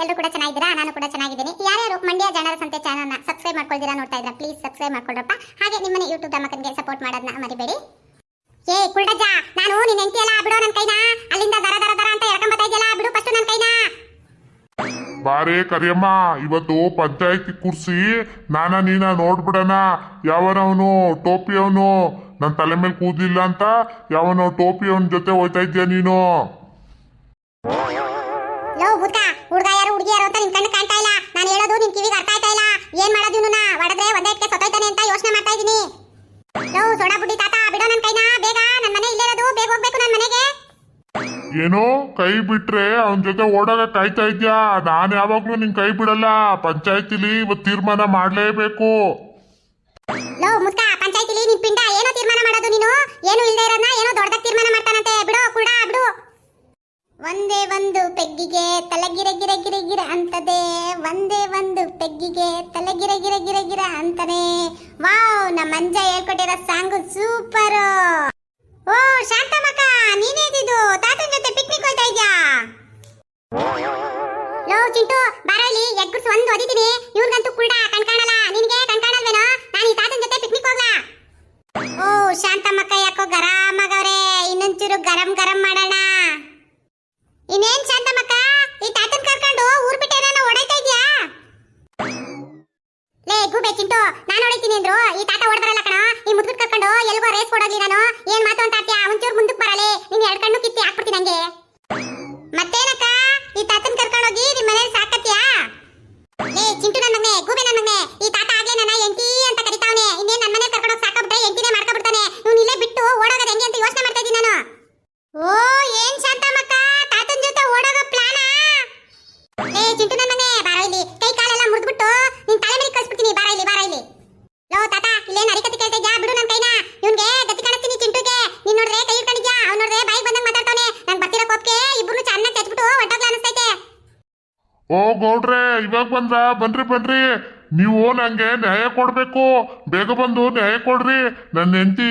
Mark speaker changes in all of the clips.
Speaker 1: ಎಲ್ಲರೂ ಕೂಡ ಚೆನ್ನಾಗಿದ್ದೀರಾ? ನಾನು ಕೂಡ ಚೆನ್ನಾಗಿದ್ದೀನಿ. ಯಾರ್ಯಾರು ಮಂಡ್ಯ ಜನರ ಸಂತೆ ಚಾನಲ್ನ ಸಬ್ಸ್ಕ್ರೈಬ್ ಮಾಡ್ಕೊಳ್ತೀರಾ ನೋಡ್ತಾ ಇದ್ದೀರಾ ಪ್ಲೀಸ್ ಸಬ್ಸ್ಕ್ರೈಬ್ ಮಾಡ್ಕೊಳ್ರಪ್ಪ. ಹಾಗೆ ನಿಮ್ಮನೆ ಯೂಟ್ಯೂಬ್ ಮಕ್ಕನಿಗೆ ಸಪೋರ್ಟ್ ಮಾಡೋದನ್ನ ಮರಿಬೇಡಿ. ಏ ಕುಲ್ಡಜ್ಜ ನಾನು ನಿನ್ನ ಹೆಂಡತಿ ಅಲ್ಲ, ಬಿಡೋ ನನ್ನ ಕೈನ. ಅಲ್ಲಿಂದ ದರ ದರ ದರ ಅಂತ ಎಳ್ಕೊಂಬತ್ತಾ ಇದೆಯಲ್ಲ ಬಿಡು ಫಸ್ಟ್ ನನ್ನ ಕೈನ.
Speaker 2: ಬಾರೆ ಕರಿಯಮ್ಮ, ಇವತ್ತು ಪಂಚಾಯತಿ ಕುರ್ಸಿ ನಾನ ನೀನ ನೋಡ್ಬಿಡಣ. ಯಾವನವನು ಟೋಪಿ ಅವನು ನನ್ನ ತಲೆ ಮೇಲೆ ಕೂದಿಲ್ಲ ಅಂತ? ಯಾವನೋ ಟೋಪಿ ಅವನ ಜೊತೆ ಹೋಯ್ತಾ ಇದ್ಯಾ ನೀನು?
Speaker 1: ಲೋ ಹುಡ್ಗ ಯಾರು ಹುಡುಗಿ ಯಾರು ಅಂತ ನಿನ್ ಕಣ್ಣು ಕಾಣ್ತಾ ಇಲ್ಲ. ನಾನು ಹೇಳೋದು ನಿನ್ ಕಿವಿಗೆ ಅರ್ಥ ಆಯ್ತಾ ಇಲ್ಲ. ಏನ್ ಮಾಡೋದು ಇವನನ್ನ? ಹೊಡೆದ್ರೆ ಒಂದೇ ಇಟ್ಕೆ ಸತ್ತೋಯ್ತಾನೆ ಅಂತ ಯೋಚನೆ ಮಾಡ್ತಾ ಇದೀನಿ ಲೋ ಸೋಡಾ ಬುಡ್ಡಿ ತಾತ ಬಿಡೋ ನನ್ನ ಕೈನ ಬೇಗ. ನನ್ನ ಮನೆ ಇಲ್ಲೇ ಇರೋದು ಬೇಗ ಹೋಗ್ಬೇಕು ನನ್ನ ಮನೆಗೆ.
Speaker 2: ಏನೋ ಕೈ ಬಿಟ್ರೆ ಅವನ ಜೊತೆ ಓಡಾಗ ಕಾಯ್ತಾ ಇದ್ಯಾ? ನಾನು ಯಾವಾಗ್ಲೂ ನಿನ್ ಕೈ ಬಿಡಲ್ಲ. ಪಂಚಾಯತಿಲಿ ಇವತ್ತು ತೀರ್ಮಾನ ಮಾಡ್ಲೇಬೇಕು.
Speaker 1: ಲೋ ಮುದ್ಕ ಪಂಚಾಯತಿಲಿ ನಿನ್ ಪಿಂಡ ಏನೋ ತೀರ್ಮಾನ ಮಾಡೋದು ನೀನು? ಏನು ಇಲ್ಲದೆ ಇರೋದನ್ನ ಏನೋ ದೊಡ್ಡದಾಗಿ ತೀರ್ಮಾನ ಮಾಡ್ತಾನಂತೆ. ಬಿಡೋ ಕುಡ ಬಿಡು. ಒಂದೇ ಒಂದು ಪೆಗ್ಗಿಗೆ ತಲೆಗಿರ ಗಿರ ಗಿರ ಗಿರ ಅಂತದೆ, ಒಂದೇ ಒಂದು ಪೆಗ್ಗಿಗೆ ತಲೆಗಿರ ಗಿರ ಗಿರ ಗಿರ ಅಂತಾನೆ. ವಾವ್, ನಮ್ಮ ಅಂಜ ಹೇಳ್ಕೊಟ್ಟಿರೋ ಸಾಂಗ್ ಸೂಪರ್. ಓ, ಶಾಂತಮ್ಮಕ್ಕ ನೀನೇದಿದು ತಾತನ ಜೊತೆ ಪಿಕ್ನಿಕ್ ಹೋಯ್ತಾ ಇದ್ಯಾ? ಲೋ, ಚಿಂಟು ಬರಲಿ ಎಗ್ಗುರ್ಸ್ ಒಂದು. ಗೂಬೆ ಚಿಂಟು ನಾನು ಹೊಡಿತೀನಿ ಅಂದ್ರು. ಈ ತಾತ ಹೊಡೆದ್ರಲ್ಲ ಕಣ. ಈ ಮುದ್ಗುಟ್ ಕರ್ಕೊಂಡು ಎಲ್ಗೋ ರೇಸ್ ಕೊಡೋಗ್ಲಿ ನಾನು. ಏನ್ ಮಾತು ಅಂತ ಆಡ್ತೀಯ? ಒಂಚೂರು ಮುಂದಕ್ಕೆ ಬರಲಿ. ನಿನ್ ಎರಡು ಕಣ್ಣು ಕಿತ್ತಿ ಹಾಕ್ಬಿಡ್ತೀನಿ ನಂಗೆ ಮತ್ತೇನಕ್ಕ? ಈ ತಾತನ್ ಕರ್ಕೊಂಡೋಗಿ ನಿಮ್ ಮನೇಲಿ ಸಾಕತ್ಯಾ ಏ, ಚಿಂಟು ನನ್ನ ಮಗನೆ, ಗೂಬೆ ನನ್ನ ಮಗನೆ ಈ ತಾತ ಆಗ್ಲೇ ನನ್ನ ಎಂಟಿ ಅಂತ ಕರಿತಾವನೆ ಇನ್ನೇನ್ ನನ್ನ ಮನೆ ಕರ್ಕೊಂಡೋಗಿ ಸಾಕಾಗ್ಬಿಟ್ರೆ ಎಂಟಿನೇ ಮಾಡ್ಕೊಬಿಡ್ತಾನೆ ಇವ್ನು ಇಲ್ಲೇ ಬಿಟ್ಟು ಓಡೋಗೋದು ಹೆಂಗೆ ಅಂತ ಯೋಚನೆ ಮಾಡ್ತಾ ಇದ್ದೀನಿ ನಾನು ಓ ಏನ್ ಶಾಂತಮ್ಮಕ್ಕ ತಾತನ್ ಜೊತೆ ಓಡೋಗೋ ಪ್ಲಾನಾ ಏ ಚಿಂಟು ನನ್ನ ಮಗನೆ ಬಾರ ಇಲ್ಲಿ ಕೈ ಕಾಲೆಲ್ಲ ಮುರಿದ್ಬಿಟ್ಟು ನಿನ್ ತಲೆ ಮೇಲೆ ಕಳ್ಸ್ಬಿಡ್ತೀನಿ ಬಾರ ಇಲ್ಲಿ ಬಾರ ಇಲ್ಲಿ ಲೋ ತಾತ ಇಲ್ಲೇನ್ ಅರಿಕತಿ ಕೇಳ್ತಾ ಇದ್ಯಾ ಬಿಡು ನನ್ನ ಕೈನ ಇವ್ನ್ಗೆ ಗತಿ ಕಾಣಿಸ್ತೀನಿ ಚಿಂಟುಗೆ ನೀನ್ ನೋಡ್ರೆ ಕೈ ಇಟ್ಕೊಂಡಿದ್ಯಾ ಅವ್ನ್ ನೋಡ್ರೆ ಬಾಯಿ ಬಂದಂಗ್ ಮಾತಾಡ್ತಾನೆ ನಂಗ್ ಬರ್ತಿರೋ ಕೋಪ್ಗೆ ಇಬ್ರು ಚೆನ್ನಾಗಿ ಚಚ್ಬಿಟ್ಟು ಹೊಟ್ಟೋಗ್ಲ ಅನಿಸ್ತೈತೆ
Speaker 2: ಓ ಗೌಡ್ರೆ ಇವಾಗ ಬಂದ್ರ ಬನ್ರಿ ಬನ್ರಿ. ನೀವು ನಂಗೆ ನ್ಯಾಯ ಕೊಡ್ಬೇಕು. ಬೇಗ ಬಂದು ನ್ಯಾಯ ಕೊಡ್ರಿ. ನನ್ನ ಹೆಂಡತಿ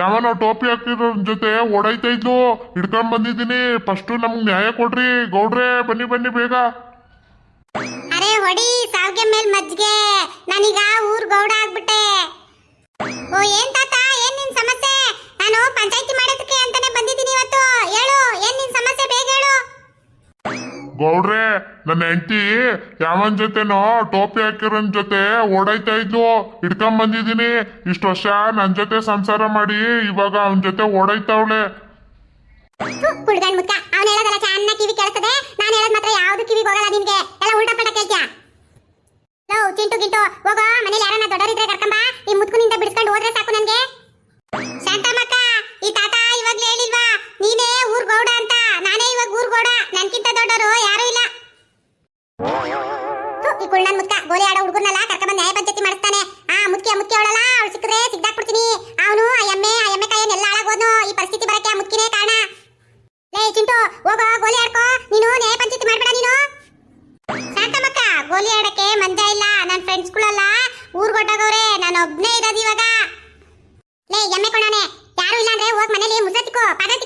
Speaker 2: ಯಾವನೋ ಟೋಪಿ ಹಾಕಿರೋ ಜೊತೆ ಓಡೈತಾ ಇದ್ಲು. ಹಿಡ್ಕೊಂಡ್ ಬಂದಿದ್ದೀನಿ. ಫಸ್ಟ್ ನಮ್ಗೆ ನ್ಯಾಯ ಕೊಡ್ರಿ. ಗೌಡ್ರೆ ಬನ್ನಿ ಬನ್ನಿ ಬೇಗ.
Speaker 1: ಅರೆ ಹೊಡಿ ಸಾವ್ಗೆ ಮೇಲ್ ಮಜ್ಗೆ ನಾನೀಗ ಊರ್ ಗೌಡ ಆಗ್ಬಿಟ್ಟೆ. ಓ ಏನ್ ತಾತ? ಏನ್ ನಿನ್ ಸಮಸ್ಯೆ? ನಾನು ಪಂಚಾಯತಿ ಮಾಡೋದಕ್ಕೆ ಅಂತಾನೆ ಬಂದಿದ್ದೀನಿ ಇವತ್ತು. ಹೇಳು ಏನ್ ನಿನ್ ಸಮಸ್ಯೆ? ಬೇಗ ಹೇಳು.
Speaker 2: ಗೌಡ್ರೆ ನನ್ನ ಹೆಂಡತಿ, ಯಾವನ್ ಜೊತೆನೋ ಟೋಪಿ ಹಾಕಿರೋನ್ ಜೊತೆ ಓಡೈತಾ ಇದ್ಲು, ಹಿಡ್ಕೊಂಡ್ ಬಂದಿದ್ದೀನಿ. ಇಷ್ಟು ವರ್ಷ ನನ್ನ ಜೊತೆ ಸಂಸಾರ ಮಾಡಿ, ಇವಾಗ ಅವನ್ ಜೊತೆ
Speaker 1: ಅವ್ನು ಹೇಳೋದಲ್ಲ ಚೆನ್ನಾಗಿ ನಾನು ಮಾತ್ರ ಯಾವ್ದು ಹೋಗಲ್ಲ ಉಲ್ಟಾ ಲೋ, ಚಿಂಟು ಹೋಗೋ. ಮನೇಲಿ ಯಾರನ್ನ ದೊಡ್ಡವರಿದ್ರೆ ಕರ್ಕೊಂಬ ಈ ಮುತ್ಕುನಿಂದ ಬಿಡಿಸ್ಕೊಂಡು ಹೋದ್ರೆ ಸಾಕು ನನ್ಗೆ.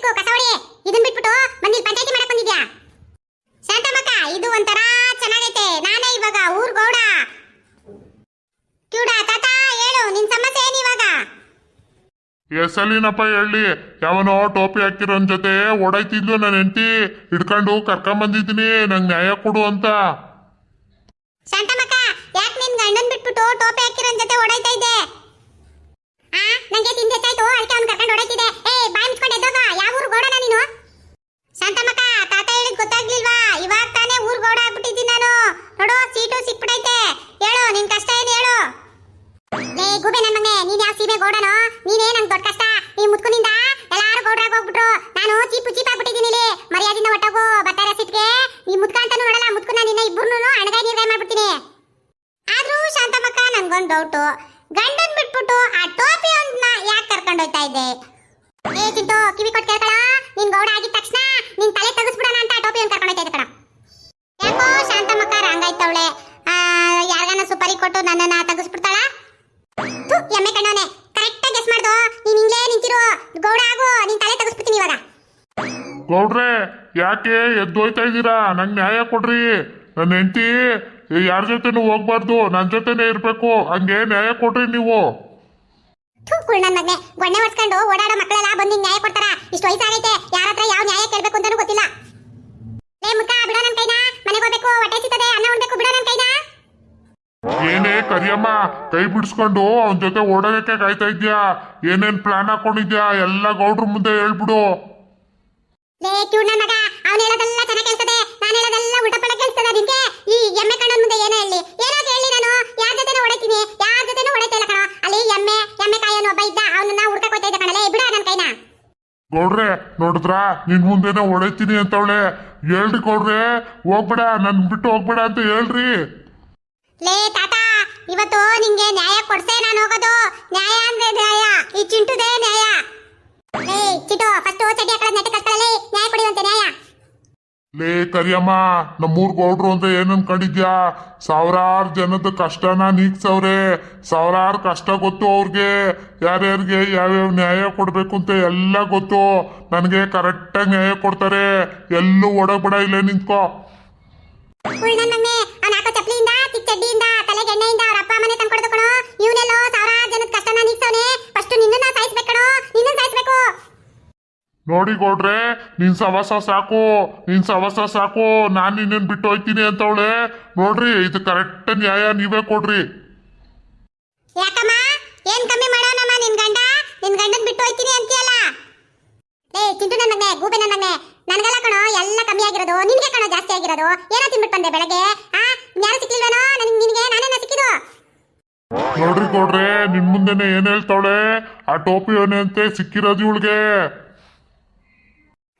Speaker 1: ಪಾದತಿಕೋ ಕಸ ಹೊಡಿ ಇದನ್ ಬಿಟ್ಬಿಟ್ಟು ಮಂದಿ ಪಂಚಾಯತಿ ಮಾಡಕ್ ಬಂದಿದ್ಯಾ? ಶಾಂತಮ್ಮಕ್ಕ ಇದು ಒಂಥರ ಚೆನ್ನಾಗೈತೆ. ನಾನೇ ಇವಾಗ ಊರ್ ಗೌಡ. ಕ್ಯೂಡ ತಾತ ಹೇಳು ನಿನ್ ಸಮಸ್ಯೆ ಏನ್ ಇವಾಗ?
Speaker 2: ಎಸಲಿನಪ್ಪ ಹೇಳಿ ಯಾವನೋ ಟೋಪಿ ಹಾಕಿರೋನ್ ಜೊತೆ ಓಡಾಯ್ತಿದ್ಲು ನನ್ನ ಹೆಂಡತಿ. ಹಿಡ್ಕೊಂಡು ಕರ್ಕೊಂಬಂದಿದ್ದೀನಿ ನಂಗೆ ನ್ಯಾಯ ಕೊಡು ಅಂತ.
Speaker 1: ಶಾಂತಮ್ಮಕ್ಕ ಯಾಕೆ ನಿನ್ ಗಂಡನ್ ಬಿಟ್ಬಿಟ್ಟು ಟೋಪಿ ಹಾಕಿರೋನ್ ಜೊತೆ ಓಡಾಯ್ತಾ ಇದ್ದೆ? ಆ? ನಂಗೆ ತಿಂದೆ ಹೆಚ್ಚಾಯ್ತು ಅದಕ್ಕೆ ಅವ್ನು ಕರ್ಕೊಂಡು ಓಡಾಯ್ತಿದೆ ಏ ಬಾಯ್ ಮುಚ್ಕೊಂಡು ಎದ್ದೋಗ, ಯಾವ ಊರು ಗೌಡನ ನೀನು? ಶಾಂತಮ್ಮಕ್ಕ, ತಾತ ಹೇಳಿದ್ ಗೊತ್ತಾಗ್ಲಿಲ್ವಾ? ಇವಾಗ ತಾನೇ ಊರ್ ಗೌಡ ಆಗ್ಬಿಟ್ಟಿದ್ದೀನಿ ನಾನು. ನೋಡು, ಸೀಟು ಸಿಕ್ಬಿಡೈತೆ ಹೇಳು, ನಿನ್ ಕಷ್ಟ ಏನು ಹೇಳು? ಲೇ, ಗುಬೆ ನನ್ನ ಮಗನೇ, ನೀನ್ ಯಾವ ಸೀಮೆ ಗೌಡನೋ? ನೀನೇ ನಂಗೆ ದೊಡ್ಡ ಕಷ್ಟ? ನೀ ಮುತ್ಕುನಿಂದ ಎಲ್ಲಾರು ಗೌಡ್ರಾಗ ಹೋಗ್ಬಿಟ್ರು. ನಾನು ಚೀಪು ಚೀಪ್ ಆಗ್ಬಿಟ್ಟಿದ್ದೀನಿ ಇಲ್ಲಿ. ಮರ್ಯಾದಿಂದ ಒಟ್ಟೋಗು ಬರ್ತಾರೆ ಸಿಟ್ಗೆ. ಈ ಮುತ್ಕ ಅಂತಾನು ನೋಡಲ್ಲ, ಮುತ್ಕುನ ನಿನ್ನ ಇಬ್ಬರು ಅಣಗಾಯಿ ನೀರ್ಗಾಯಿ ಮಾಡ್ಬಿಡ್ತೀನಿ. ಆದ್ರೂ ಶಾಂತಮ್ಮಕ್ಕ, ನಂಗೊಂದು ಡೌಟು ಬಿಟ್ಬಿಟ್ಟು ಆ ಟೋಪಿ ಒಂದ್ನ ಯಾಕೆ ಕರ್ಕೊಂಡು ಹೋಯ್ತಾ ಇದ್ದೆ? ಏ ಚಿಂಟು, ಕಿವಿ ಕೊಟ್ಟು ಕೇಳ್ಕೊಳ. ನಿನ್ ಗೌಡ ಆಗಿದ ತಕ್ಷಣ ನಿನ್ ತಲೆ ತೆಗಿಸ್ಬಿಡೋಣ ಅಂತ ಆ ಟೋಪಿ ಒಂದ್ ಕರ್ಕೊಂಡು ಹೋಯ್ತಾ ಇದ್ದೆ ಕಣ. ಯಾಕೋ ಶಾಂತಮ್ಮಕ್ಕ ರಂಗಾಯ್ತವಳೆ ಯಾರಿಗಾನ ಸುಪಾರಿ ಕೊಟ್ಟು ನನ್ನನ್ನ ತೆಗಿಸ್ಬಿಡ್ತಾಳ? ಎಮ್ಮೆ ಕಣ್ಣವನೆ. ಕರೆಕ್ಟಾಗಿ ಗೆಸ್ ಮಾಡ್ದು. ನೀನ್ ಹಿಂಗ್ಲೇ ನಿಂತಿರೋ. ಗೌಡ ಆಗು, ನಿನ್ ತಲೆ ತೆಗಿಸ್ಬಿಡ್ತೀನಿ ಇವಾಗ.
Speaker 2: ಗೌಡ್ರೆ, ಯಾಕೆ ಎದ್ದೋಯ್ತಾ ಇದ್ದೀರಾ? ನಂಗೆ ನ್ಯಾಯ ಕೊಡ್ರಿ. ನನ್ನ ಹೆಂಡತಿ ಯಾರ ಜೊತೆನೂ ಹೋಗ್ಬಾರ್ದು. ನನ್ನ ಜೊತೆನೇ ಇರ್ಬೇಕು. ಹಂಗೆ ನ್ಯಾಯ ಕೊಟ್ರಿ ನೀವು.
Speaker 1: ಥೂ ಕುಳ್ ನನ್ ಮಗ್ನೆ. ಗೊಣ್ಣೆ ಹೊಡ್ಸ್ಕೊಂಡು ಓಡಾಡೋ ಮಕ್ಕಳೆಲ್ಲ ಬಂದು ನ್ಯಾಯ ಕೊಡ್ತಾರ? ಇಷ್ಟು ವಯಸ್ಸಾಗೈತೆ. ಯಾರ ಹತ್ರ ಯಾವ ನ್ಯಾಯ ಕೇಳಬೇಕು ಅಂತಾನೂ ಗೊತ್ತಿಲ್ಲ. ಲೇ ಮುಖ ಬಿಡ ನನ್ನ ಕೈನ? ಮನೆಗೆ ಹೋಗ್ಬೇಕು ಹೊಟ್ಟೆ ಸಿಗ್ತದೆ ಅನ್ನ ಉಣ್ಬೇಕು ಬಿಡೋ ನನ್ ಕೈನ?
Speaker 2: ಏನೇ ಕರಿಯಮ್ಮ ಕೈ ಬಿಡಿಸ್ಕೊಂಡು ಅವನ ಜೊತೆ ಓಡೋದಕ್ಕೆ ಕಾಯ್ತಾ ಇದ್ಯಾ? ಏನೇನ್ ಪ್ಲಾನ್ ಹಾಕೊಂಡಿದ್ಯಾ? ಎಲ್ಲ ಗೌಡ್ರ ಮುಂದೆ ಹೇಳ್ಬಿಡು.
Speaker 1: ಲೇ ಕ್ಯೂ ನನ್ನ ಮಗ. ಅವ್ನು ಹೇಳೋದೆಲ್ಲ ಚೆನ್ನಾಗಿ ಕೇಳ್ತದೆ. ನಾನು ಹೇಳೋದೆಲ್ಲ ಉಲ್ಟಪಡ ಕೇಳ್ತದೆ ನಿನ್ಗೆ ಈ ಎಮ್ಮೆ ಕಣ್ಣನ್ ಮುಂದೆ ಏನೋ ಹೇಳಿ ಏನೋ ಹೇಳಿ ನಾನು ಯಾರ ಜೊತೆನೂ ಹೊಡಿತೀನಿ ಯಾರ ಜೊತೆನೂ ಹೊಡಿತಾ ಇಲ್ಲ ಕಣೋ ಅಲ್ಲಿ ಎಮ್ಮೆ ಎಮ್ಮೆ ಕಾಯೋನು ಒಬ್ಬ ಇದ್ದ ಅವನನ್ನ ಹುಡ್ಕಕ್ ಹೋಗ್ತಾ ಇದ್ದ ಕಣಲೇ ಬಿಡ ನನ್ನ ಕೈನ
Speaker 2: ಗೌಡ್ರೆ, ನೋಡಿದ್ರ? ನಿನ್ ಮುಂದೆನೆ ಹೊಡೆತೀನಿ ಅಂತವಳೆ. ಹೇಳ್ರಿ ಗೌಡ್ರೆ, ಹೋಗ್ಬೇಡ, ನನ್ ಬಿಟ್ಟು ಹೋಗ್ಬೇಡ ಅಂತ ಹೇಳ್ರಿ.
Speaker 1: ಲೇ, ತಾತ, ಇವತ್ತು ನಿಂಗೆ ನ್ಯಾಯ ಕೊಡ್ಸೇ ನಾನು ಹೋಗೋದು. ನ್ಯಾಯ ಅಂದ್ರೆ ನ್ಯಾಯ, ಈ ಚಿಂಟುದೇ ನ್ಯಾಯ. ಲೇ ಚಿಂಟು ಫಸ್ಟ್ ಚಡ್ಡಿ ಹಾಕೊಳ್ಳೋದು ನೆಟ್ಟ ಕಟ್ಕೊಳ್ಳಲಿ ನ್ಯಾಯ ಕೊಡಿ ಅಂತ ನ್ಯಾಯ.
Speaker 2: ಲೇ ಕರಿಯಮ್ಮ ನಮ್ಮೂರ್ ಗೌಡ್ರು ಅಂತ ಏನ್ ಅನ್ಕೊಂಡಿದ್ಯಾ ಸಾವಿರಾರು ಜನದ ಕಷ್ಟನ ನೀಗ್ಸವ್ರೆ. ಸಾವಿರಾರು ಕಷ್ಟ ಗೊತ್ತು ಅವ್ರಿಗೆ. ಯಾರ್ಯಾರಿಗೆ ಯಾವ್ಯಾವ ನ್ಯಾಯ ಕೊಡ್ಬೇಕು ಅಂತ ಎಲ್ಲ ಗೊತ್ತು. ನನಗೆ ಕರೆಕ್ಟಾಗಿ ನ್ಯಾಯ ಕೊಡ್ತಾರೆ. ಎಲ್ಲೂ ಒಡಗ್ಬೇಡ ಇಲ್ಲೇ ನಿಂತ್ಕೋ
Speaker 1: ಉಳ್ ನನ್ನ ಮಗನೇ ಅವ್ನ ಹಾಕೋ ಚಪ್ಲಿಯಿಂದ ಚಿಕ್ಕ ಚಡ್ಡಿಯಿಂದ ತಲೆಗೆ ಎಣ್ಣೆಯಿಂದ ಅವ್ರ ಅಪ್ಪ ಮನೆ ತಂದ್ಕೊಡ್ದು ಕಣೋ ಇವನೆಲ್ಲೋ ಸಾವಿರಾರು ಜನದ ಕಷ್ಟನ ನೀಗ್ಸವನೆ ಫಸ್ಟ್ ನಿನ್ನನ್ನ ಸಾಯಿಸ್ಬೇಕು ಕಣೋ ನಿನ್ನನ್ನ ಸಾಯಿಸ್ಬೇಕು
Speaker 2: ನೋಡಿ ಗೌಡ್ರೆ ನಿನ್ ಸವಸ ಸಾಕು ನಿನ್ ಸವಸ ಸಾಕು ನಾನ್ ನಿನ್ನ ಬಿಟ್ಟು ಹೋಯ್ತೀನಿ ಅಂತವಳೆ. ನೋಡ್ರಿ ಇದು ಕರೆಕ್ಟ್ ನ್ಯಾಯ ನೀವೇ ಕೊಡ್ರಿ.
Speaker 1: ಯಾಕಮ್ಮ? ಏನ್ ಕಮ್ಮಿ ಮಾಡೋಣಮ್ಮ ನಿನ್ ಗಂಡ? ನಿನ್ ಗಂಡನ್ ಬಿಟ್ಟು ಹೋಯ್ತೀನಿ ಅಂತೀಯಲ್ಲ? ಏ ಚಿಂಟು ನನ್ನ ಮಗನೆ ಗೂಬೆ ನನ್ನ ಮಗನೆ. ನನ್ಗೆಲ್ಲ ಕಣೋ ಎಲ್ಲ ಕಮ್ಮಿ ಆಗಿರೋದು. ನಿನಗೆ ಕಣೋ ಜಾಸ್ತಿ ಆಗಿರೋದು. ಏನೋ ತಿನ್ಬಿಟ್ಟು ಬಂದೆ ಬೆಳಗ್ಗೆ. ಆ ಯಾರು ಸಿಕ್ಲಿಲ್ವೇನೋ? ನನಗೆ ನಿನ್ಗೆ ನಾನೇನ ಸಿಕ್ಕಿದು
Speaker 2: ನೋಡ್ರಿ ಕೊಡ್ರೆ ನಿನ್ ಮುಂದೆನೆ ಏನ್ ಹೇಳ್ತಾವಳೆ? ಆ ಟೋಪಿ ಅಂತೆ ಸಿಕ್ಕಿರೋದು ಇವಳಿಗೆ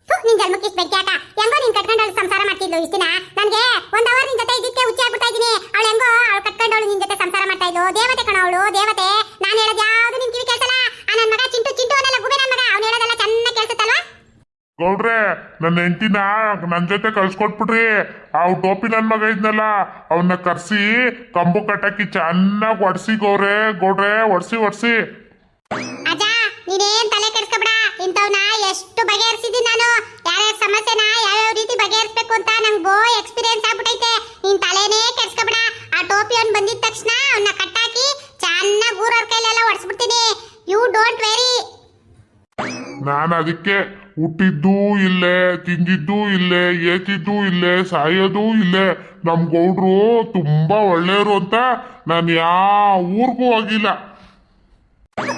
Speaker 1: ಥು, ನಿನ್ ಜನ್ಮಕ್ಕೆ ಇಷ್ಟು ಬೆಂಕಿ ಹಾಕ ಹೆಂಗೋ ನೀನ್ ಕಟ್ಕೊಂಡು ಅವಳು ಸಂಸಾರ ಮಾಡ್ತಿದ್ಲು ಇಷ್ಟಿನ ನನಗೆ ಒಂದ್ ಅವರ್ ನಿನ್ ಜೊತೆ ಇದಕ್ಕೆ ಹುಚ್ಚಿ ಆಗ್ಬಿಡ್ತಾ ಇದೀನಿ ಅವಳು ಹೆಂಗೋ ಅವಳು ಕಟ್ಕೊಂಡವಳು ನಿನ್ ಜೊತೆ ಸಂಸಾರ ಮಾಡ್ತಾ ಇದ್ಲು. ದೇವತೆ ಕಣ ಅವಳು ದೇವತೆ. ನಾನು ಹೇಳೋದು ಯಾವ್ದು ನಿನ್ ಕಿವಿ ಕೇಳ್ಸಲ್ಲ. ಆ ನನ್ ಮಗ ಚಿಂಟು ಚಿಂಟು ಅನ್ನಲ್ಲ ಗುಬೆ ನನ್ ಮಗ. ಅವ್ನು ಹೇಳೋದೆಲ್ಲ ಚೆನ್ನಾಗಿ ಕೇಳ್ಸುತ್ತಲ್ವಾ?
Speaker 2: ಗೌಡ್ರೆ ನನ್ನ ಹೆಂಡತಿನ ನನ್ ಜೊತೆ ಕಳ್ಸ್ಕೊಟ್ಬಿಟ್ರಿ. ಆ ಟೋಪಿ ನನ್ ಮಗ ಇದ್ನಲ್ಲ ಅವನ್ನ ಕರ್ಸಿ ಕಂಬು ಕಟ್ಟಕ್ಕೆ ಚೆನ್ನಾಗಿ ಒಡ್ಸಿ ಗೌಡ್ರೆ. ಗೌಡ್ರೆ ಒಡ್ಸಿ ಒಡ್ಸಿ.
Speaker 1: ಅಜ್ಜ ನೀನೇನ್ ತಲೆ ಕೆಡ್ಸ್ಕೊಬೇಡ. ಇಂಥವ್ನ ಎಷ್ಟು ಬಗೆಹರಿಸಿದ್ದೀನಿ ನಾನು? ಯಾರ್ಯಾರ ಸಮಸ್ಯೆನ, ಯಾವ್ಯಾವ ರೀತಿ ಬಗೆಹರಿಸ್ಬೇಕು ಅಂತ ನಂಗೆ ಬೋ ಎಕ್ಸ್ಪೀರಿಯನ್ಸ್ ಆಗ್ಬಿಟ್ಟೈತೆ ನಿನ್ನ ತಲೆನೇ ಕೆಡ್ಸ್ಕೊಬೇಡ. ಆ ಟೋಪಿ ಅವ್ನು ಬಂದಿದ ತಕ್ಷಣ ಅವನ್ನ ಕಟ್ಟಾಕಿ ಚೆನ್ನಾಗಿ ಊರವ್ರ ಕೈಲೆಲ್ಲ ಒಡ್ಸ್ಬಿಡ್ತೀನಿ. ಯು ಡೋಂಟ್ ವೆರಿ
Speaker 2: ನಾನು ಅದಕ್ಕೆ ಹುಟ್ಟಿದ್ದು ಇಲ್ಲೇ, ತಿಂದಿದ್ದು ಇಲ್ಲೇ, ಏತಿದ್ದು ಇಲ್ಲೇ, ಸಾಯೋದು ಇಲ್ಲೇ. ನಮ್ಮ ಗೌಡ್ರು ತುಂಬಾ ಒಳ್ಳೆಯವರು ಅಂತ ನಾನು ಯಾವ ಊರಿಗೂ ಹೋಗಿಲ್ಲ.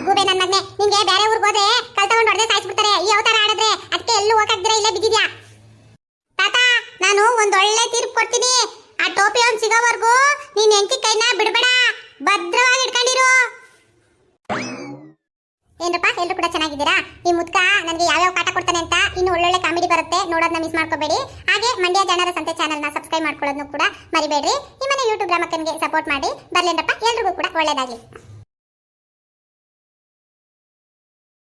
Speaker 1: ಗೂಬೆ ನನ್ನ ಮಗನೆ, ನಿಂಗೆ ಬೇರೆ ಊರಿಗೆ ಹೋದ್ರೆ ಕಲ್ ತಗೊಂಡು ಹೊಡೆದೇ ಸಾಯಿಸ್ಬಿಡ್ತಾರೆ. ಈ ಅವತಾರ ಆಡಿದ್ರೆ ಅದಕ್ಕೆ ಎಲ್ಲೂ ಹೋಗಕ್ದಿರ ಇಲ್ಲೇ ಬಿದ್ದಿದ್ಯಾ? ತಾತ, ನಾನು ಒಂದು ಒಳ್ಳೆ ತೀರ್ಪು ಕೊಡ್ತೀನಿ. ಆ ಟೋಪಿ ಅವ್ನು ಸಿಗೋವರೆಗೂ ನೀನ್ ಹೆಂಡತಿ ಕೈನ ಬಿಡಬೇಡ. ಭದ್ರವಾಗಿ ಇಟ್ಕೊಂಡಿರು. ಏನ್ರಪ್ಪ ಎಲ್ಲರೂ ಕೂಡ ಚೆನ್ನಾಗಿದ್ದೀರಾ? ಈ ಮುದ್ಕ ನನಗೆ ಯಾವ್ಯಾವ ಪಾಠ ಕೊಡ್ತಾನೆ ಅಂತ ಇನ್ನು ಒಳ್ಳೊಳ್ಳೆ ಕಾಮಿಡಿ ಬರುತ್ತೆ. ನೋಡೋದನ್ನ ಮಿಸ್ ಮಾಡ್ಕೋಬೇಡಿ. ಹಾಗೆ ಮಂಡ್ಯ ಜನರ ಸಂತೆ ಚಾನಲ್ನ ಸಬ್ಸ್ಕ್ರೈಬ್ ಮಾಡ್ಕೊಳ್ಳೋದನ್ನು ಕೂಡ ಮರಿಬೇಡ್ರಿ. ಈ ಮನೆ ಯೂಟ್ಯೂಬ್ ಗ್ರಾಮಕ್ಕನಿಗೆ ಸಪೋರ್ಟ್ ಮಾಡಿ. ಬರ್ಲೇನಪ್ಪ? ಎಲ್ರಿಗೂ ಕೂಡ ಒಳ್ಳೇದಾಗ್ಲಿ.